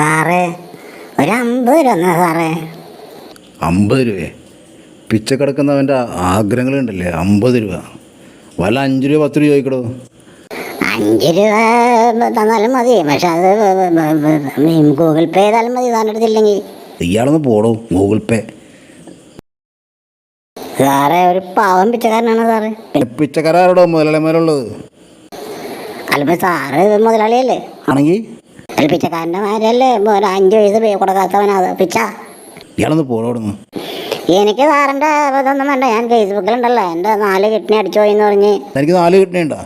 സാറേ. ഒരു അമ്പത് രൂപ എന്നാ സാറേ. അമ്പത് രൂപയെ? പിച്ച കിടക്കുന്നവന്റെ ആഗ്രഹങ്ങളുണ്ടല്ലേ അമ്പത് രൂപ. വല്ല അഞ്ച് രൂപ പത്ത് രൂപ ചോദിക്കടോ. അഞ്ച് രൂപ തന്നാലും മതി പക്ഷെ അത് ഗൂഗിൾ പേ ചെയ്താലും മതി സാറിന്റെ അടുത്തില്ലെങ്കിൽ ഇയാളൊന്ന് പോടോ ഗൂഗിൾ പേ. സാറേ ഒരു പാവം പിച്ചക്കാരനാണ് സാറ്. പിച്ചക്കാരോടോ മുതലാളിമാരുള്ളത്? അല്ല സാറ് മുതലാളിയല്ലേ? ആണെങ്കിൽ അല്ല പിച്ചക്കാരന്റെ മാരല്ലേ ഒരു അഞ്ച് വയസ്സ് പേ കൊടുക്കാത്തവനാ പിച്ച. ഇയാളൊന്ന് എനിക്ക് സാറിന്റെ ഇതൊന്നും വേണ്ട. ഞാൻ ഫേസ്ബുക്കിലുണ്ടല്ലോ. എന്റെ നാല് കിഡ്നി അടിച്ചു പോയി എന്ന് പറഞ്ഞ്. എനിക്ക് നാല് കിഡ്നി ഉണ്ടോ?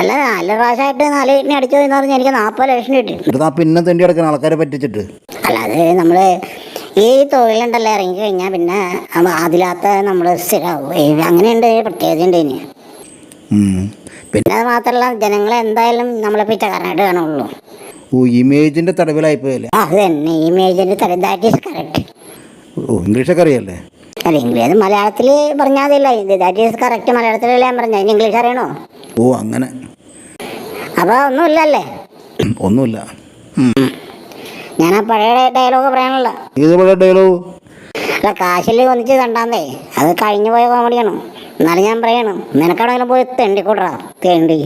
അല്ല നാല് പ്രാവശ്യമായിട്ട് നാല് കിഡ്നി അടിച്ചു പോയി എന്ന് പറഞ്ഞ്. എനിക്ക് നാൽപ്പത് ലക്ഷം കിട്ടി. എന്നിട്ട് പിന്നെ തെണ്ടി ആൾക്കാരെ പറ്റിച്ചിട്ട്. അല്ലാതെ നമ്മൾ ഈ തൊഴിലുണ്ടല്ലോ. ഇറങ്ങി കഴിഞ്ഞാൽ പിന്നെ അതിലാത്ത നമ്മൾ നമ്മൾ സ്ഥിരമാവും അങ്ങനെയുണ്ട്. പ്രത്യേകത ഉണ്ട് ഇനി. പിന്നെ പിന്നെ അത് മാത്രമല്ല ജനങ്ങളെ എന്തായാലും നമ്മളെ പിറ്റക്കാരനായിട്ട് കാണുള്ളൂ. ഓ തടവിലായി പോയല്ലേ ഓ ഇംഗ്ലീഷൊക്കെ അറിയല്ലേ അല്ല ഇംഗ്ലീഷ് മലയാളത്തിൽ പറഞ്ഞാൽ മതിയല്ലോ. ദാറ്റ് ഈസ് കറക്റ്റ് മലയാളത്തിലല്ലേ ഞാൻ പറഞ്ഞ ഇംഗ്ലീഷ് അറിയണോ? ഓ അങ്ങനെ. അപ്പോൾ ഒന്നുമില്ലല്ലേ? ഒന്നുമില്ല. ഞാൻ ആ പഴയ ഡയലോഗ് പറയാനുള്ള ഏത് പഴയ ഡയലോഗ് അല്ല കാശിൽ ഒന്നിച്ച് കണ്ടാന്നേ അത് കഴിഞ്ഞു പോയ കോമഡിയാണ് എന്നാലും ഞാൻ പറയണം നിനക്കവിടെങ്കിലും പോയി തെണ്ടിക്കൂടാ തേണ്ടി.